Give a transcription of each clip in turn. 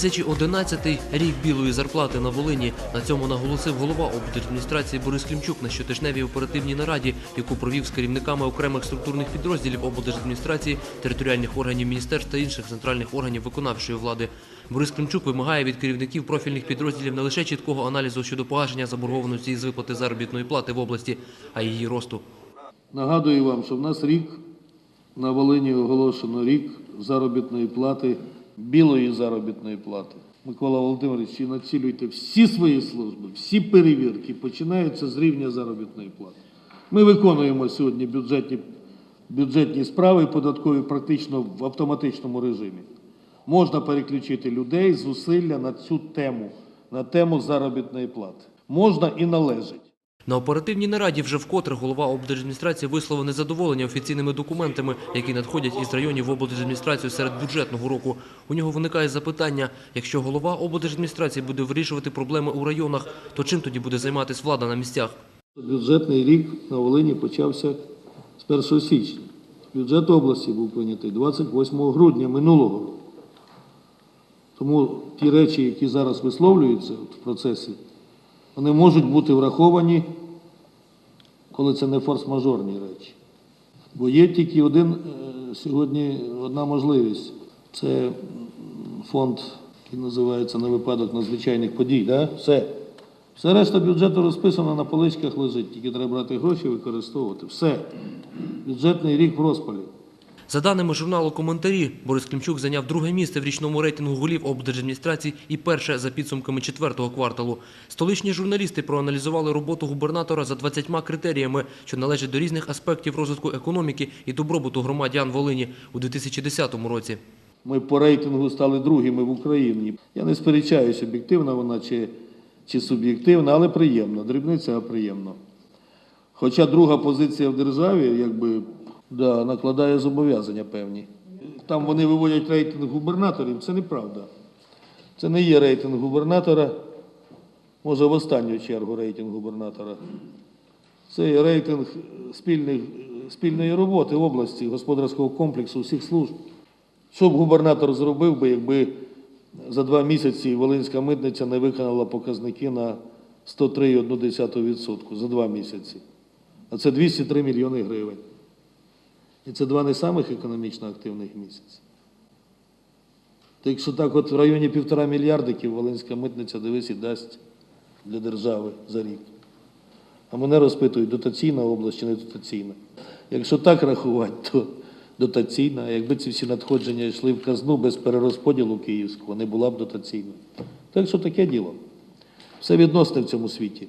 2011 рік білої зарплати на Волині. На цьому наголосив голова облдержадміністрації Борис Клімчук на щотижневій оперативній нараді, яку провів з керівниками окремих структурних підрозділів облдержадміністрації, територіальних органів міністерств та інших центральних органів виконавчої влади. Борис Клімчук вимагає від керівників профільних підрозділів не лише чіткого аналізу щодо погашення заборгованості із виплати заробітної плати в області, а й її росту. Нагадую вам, що в нас рік на Волині оголошено рік заробітної плати, білої заробітної плати. Микола Володимирович, і націлюйте всі свої служби, всі перевірки починаються з рівня заробітної плати. Ми виконуємо сьогодні бюджетні, бюджетні справи податкові практично в автоматичному режимі. Можна переключити людей зусилля на цю тему, на тему заробітної плати. Можна і належить. На оперативній нараді вже вкотре голова облдержадміністрації висловив незадоволення офіційними документами, які надходять із районів в облдержадміністрацію серед бюджетного року. У нього виникає запитання: якщо голова облдержадміністрації буде вирішувати проблеми у районах, то чим тоді буде займатися влада на місцях? Бюджетний рік на Волині почався з 1 січня. Бюджет області був прийнятий 28 грудня минулого року. Тому ті речі, які зараз висловлюються в процесі, вони можуть бути враховані, коли це не форс-мажорні речі. Бо є тільки один е, сьогодні одна можливість. Це фонд, який називається на випадок надзвичайних подій. Да? Все. Все решта бюджету розписано на поличках лежить, тільки треба брати гроші використовувати. Все. Бюджетний рік в розпалі. За даними журналу «Коментарі», Борис Клімчук зайняв друге місце в річному рейтингу голів облдержадміністрації і перше за підсумками четвертого кварталу. Столичні журналісти проаналізували роботу губернатора за 20 критеріями, що належать до різних аспектів розвитку економіки і добробуту громадян Волині у 2010 році. Ми по рейтингу стали другими в Україні. Я не сперечаюсь, об'єктивна вона чи, чи суб'єктивна, але приємно. Дрібниця, а приємно. Хоча друга позиція в державі, якби, да, накладає зобов'язання певні. Там вони виводять рейтинг губернаторів, це неправда. Це не є рейтинг губернатора, може в останню чергу рейтинг губернатора. Це є рейтинг спільних, спільної роботи області, господарського комплексу всіх служб. Що б губернатор зробив би, якби за два місяці Волинська митниця не виконала показники на 103,1% за два місяці. А це 203 мільйони гривень. І це два не самих економічно активних місяці. Так що так от в районі півтора мільярдиків Волинська митниця дивись і дасть для держави за рік. А мене розпитують, дотаційна область чи не дотаційна. Якщо так рахувати, то дотаційна. А якби ці всі надходження йшли в казну без перерозподілу київського, не була б дотаційна. Так що таке діло. Все відносне в цьому світі.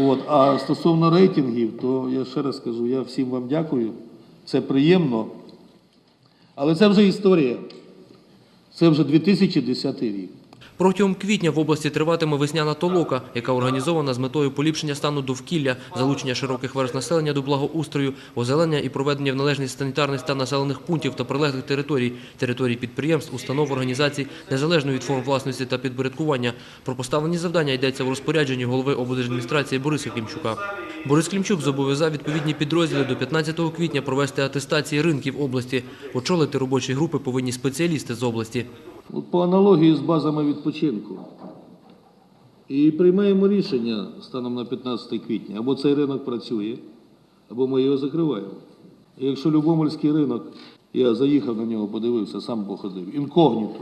От. А стосовно рейтингів, то я ще раз скажу, я всім вам дякую. Це приємно. Але це вже історія. Це вже 2010 рік. Протягом квітня в області триватиме весняна толока, яка організована з метою поліпшення стану довкілля, залучення широких верст населення до благоустрою, озеленення і проведення в належний санітарний стан населених пунктів та прилеглих територій, територій підприємств, установ, організацій, незалежно від форм власності та підпорядкування. Про поставлені завдання йдеться в розпорядженні голови облдержадміністрації Бориса Клімчука. Борис Клімчук зобов'язав відповідні підрозділи до 15 квітня провести атестації ринків області. Очолити робочі групи повинні спеціалісти з області. По аналогії з базами відпочинку. І приймаємо рішення станом на 15 квітня. Або цей ринок працює, або ми його закриваємо. І якщо Любомельський ринок, я заїхав на нього, подивився, сам походив, інкогніто,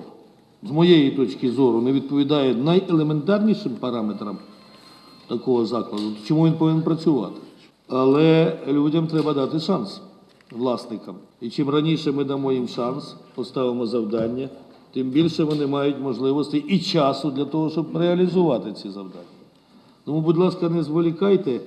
з моєї точки зору, не відповідає найелементарнішим параметрам такого закладу, то чому він повинен працювати? Але людям треба дати шанс, власникам. І чим раніше ми дамо їм шанс, поставимо завдання, тим більше вони мають можливостей і часу для того, щоб реалізувати ці завдання. Тому, будь ласка, не зволікайте.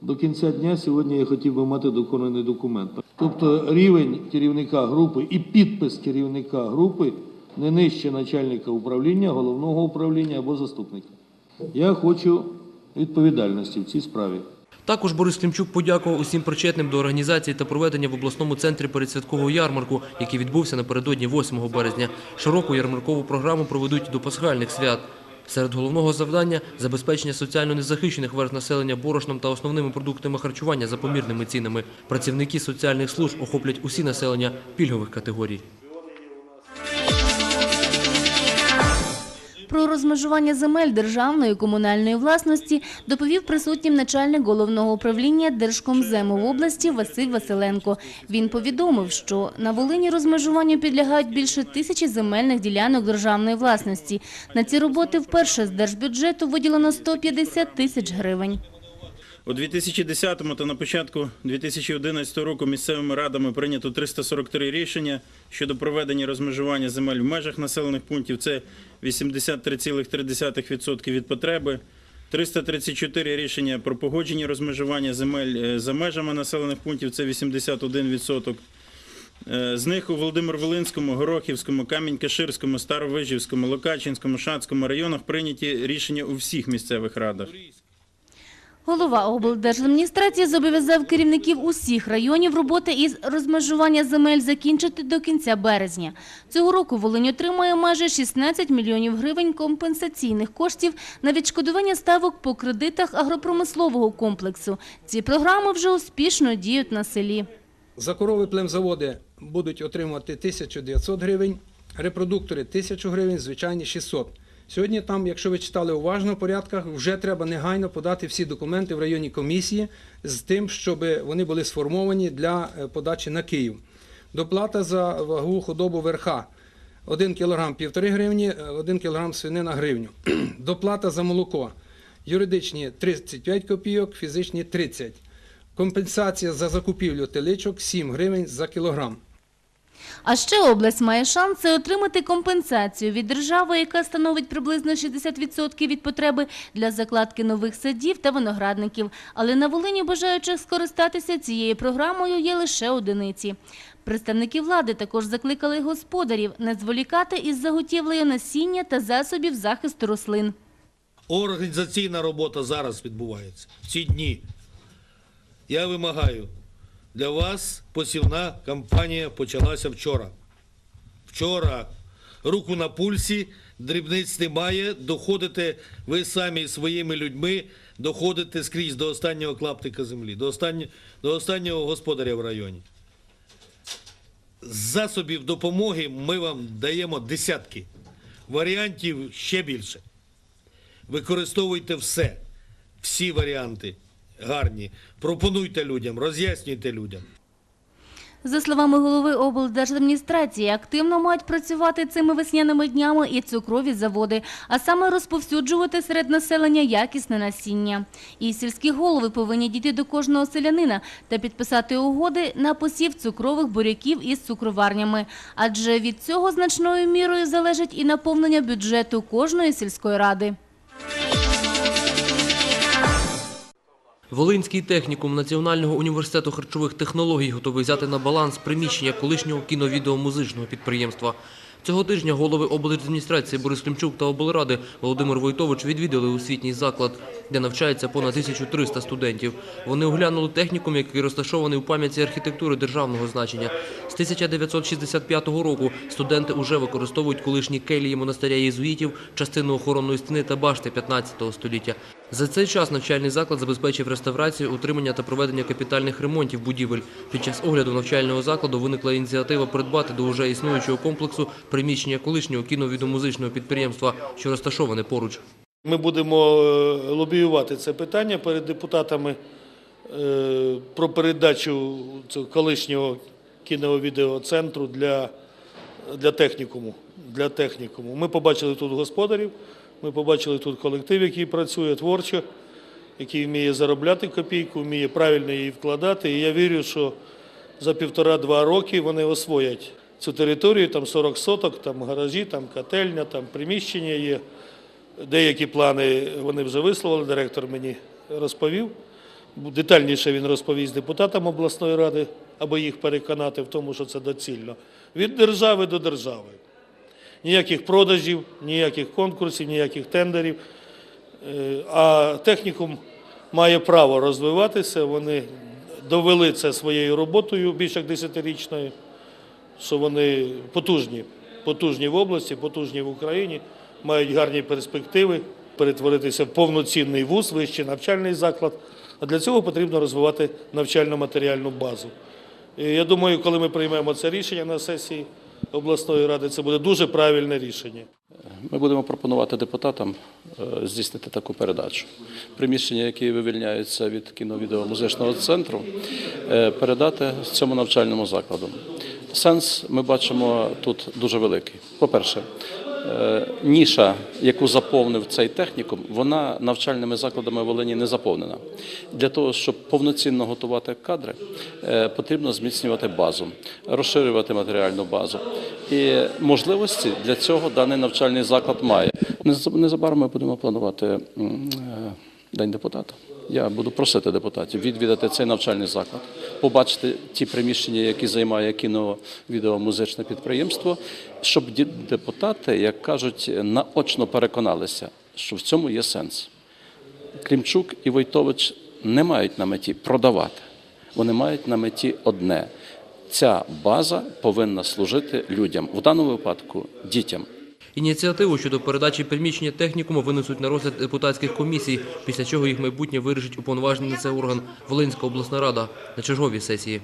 До кінця дня сьогодні я хотів би мати доконаний документ. Тобто рівень керівника групи і підпис керівника групи не нижче начальника управління, головного управління або заступника. Я хочу відповідальності в цій справі. Також Борис Клімчук подякував усім причетним до організації та проведення в обласному центрі передсвяткового ярмарку, який відбувся напередодні 8 березня. Широку ярмаркову програму проведуть до пасхальних свят. Серед головного завдання забезпечення соціально незахищених верст населення борошном та основними продуктами харчування за помірними цінами. Працівники соціальних служб охоплять усі населення пільгових категорій. Про розмежування земель державної і комунальної власності доповів присутнім начальник головного управління Держкомзему в області Василь Василенко. Він повідомив, що на Волині розмежуванню підлягають більше тисячі земельних ділянок державної власності. На ці роботи вперше з держбюджету виділено 150 тисяч гривень. У 2010 та на початку 2011 року місцевими радами прийнято 343 рішення щодо проведення розмежування земель в межах населених пунктів. Це 83,3% від потреби. 334 рішення про погодження розмежування земель е, за межами населених пунктів. Це 81%. Е, З них у Володимир-Волинському, Горохівському, Камінь-Каширському, Старовижівському, Локачинському, Шацькому районах прийняті рішення у всіх місцевих радах. Голова облдержадміністрації зобов'язав керівників усіх районів роботи із розмежування земель закінчити до кінця березня. Цього року Волинь отримає майже 16 мільйонів гривень компенсаційних коштів на відшкодування ставок по кредитах агропромислового комплексу. Ці програми вже успішно діють на селі. За корови племзаводи будуть отримувати 1900 гривень, репродуктори 1000 гривень, звичайні 600. Сьогодні там, якщо ви читали уважно в порядках, вже треба негайно подати всі документи в районній комісії з тим, щоб вони були сформовані для е, подачі на Київ. Доплата за вагу худобу верха. 1 кг 1,5 гривні, 1 кг свинина гривню. Доплата за молоко. Юридичні 35 копійок, фізичні 30. Компенсація за закупівлю теличок 7 гривень за кілограм. А ще область має шанси отримати компенсацію від держави, яка становить приблизно 60% від потреби для закладки нових садів та виноградників. Але на Волині бажаючих скористатися цією програмою є лише одиниці. Представники влади також закликали господарів не зволікати із заготівлею насіння та засобів захисту рослин. Організаційна робота зараз відбувається в ці дні. Я вимагаю, для вас посівна кампанія почалася вчора. Вчора руку на пульсі, дрібниць немає, доходите ви самі своїми людьми, доходите скрізь до останнього клаптика землі, до останнього, до останнього господаря в районі. Засобів допомоги ми вам даємо десятки, варіантів ще більше. Використовуйте все, всі варіанти гарні. Пропонуйте людям, роз'яснюйте людям. За словами голови облдержадміністрації, активно мають працювати цими весняними днями і цукрові заводи, а саме розповсюджувати серед населення якісне насіння. І сільські голови повинні дійти до кожного селянина та підписати угоди на посів цукрових буряків із цукроварнями. Адже від цього значною мірою залежить і наповнення бюджету кожної сільської ради. Волинський технікум Національного університету харчових технологій готовий взяти на баланс приміщення колишнього кіно-відеомузичного підприємства. Цього тижня голови облдержадміністрації Борис Клімчук та облради Володимир Войтович відвідали освітній заклад, де навчається понад 1300 студентів. Вони оглянули технікум, який розташований у пам'ятці архітектури державного значення. З 1965 року студенти уже використовують колишні келії монастиря єзуїтів, частину охоронної стіни та башти 15 століття. За цей час навчальний заклад забезпечив реставрацію, утримання та проведення капітальних ремонтів будівель. Під час огляду навчального закладу виникла ініціатива придбати до вже існуючого комплексу приміщення колишнього кіновідомузичного підприємства, що розташоване поруч. Ми будемо е, лобіювати це питання перед депутатами е, про передачу колишнього кіно-відеоцентру для, для технікуму. Для технікуму. Ми побачили тут господарів, ми побачили тут колектив, який працює творчо, який вміє заробляти копійку, вміє правильно її вкладати. І я вірю, що за півтора-два роки вони освоять цю територію, там 40 соток, там гаражі, там котельня, там приміщення є. Деякі плани вони вже висловили, директор мені розповів. Детальніше він розповість депутатам обласної ради, аби їх переконати в тому, що це доцільно. Від держави до держави. Ніяких продажів, ніяких конкурсів, ніяких тендерів. Е, А технікум має право розвиватися. Вони довели це своєю роботою більш як десятирічною, що вони потужні, потужні в області, потужні в Україні, мають гарні перспективи перетворитися в повноцінний вуз, вищий навчальний заклад. А для цього потрібно розвивати навчально-матеріальну базу. І я думаю, коли ми приймемо це рішення на сесії, обласної ради. Це буде дуже правильне рішення. Ми будемо пропонувати депутатам е, здійснити таку передачу. Приміщення, які вивільняються від кіно-відеомузичного центру, е, передати цьому навчальному закладу. Сенс ми бачимо тут дуже великий. По-перше, е, ніша, яку заповнив цей технікум, вона навчальними закладами в Волині не заповнена. Для того, щоб повноцінно готувати кадри, е, потрібно зміцнювати базу, розширювати матеріальну базу. І можливості для цього даний навчальний заклад має. Незаб- Незабаром ми будемо планувати е, День депутата. Я буду просити депутатів відвідати цей навчальний заклад, побачити ті приміщення, які займає кіно-відеомузичне підприємство, щоб депутати, як кажуть, наочно переконалися, що в цьому є сенс. Клімчук і Войтович не мають на меті продавати. Вони мають на меті одне: ця база повинна служити людям, в даному випадку дітям. Ініціативу щодо передачі приміщення технікуму винесуть на розгляд депутатських комісій, після чого їх майбутнє вирішить уповноважений на це орган Волинська обласна рада на черговій сесії.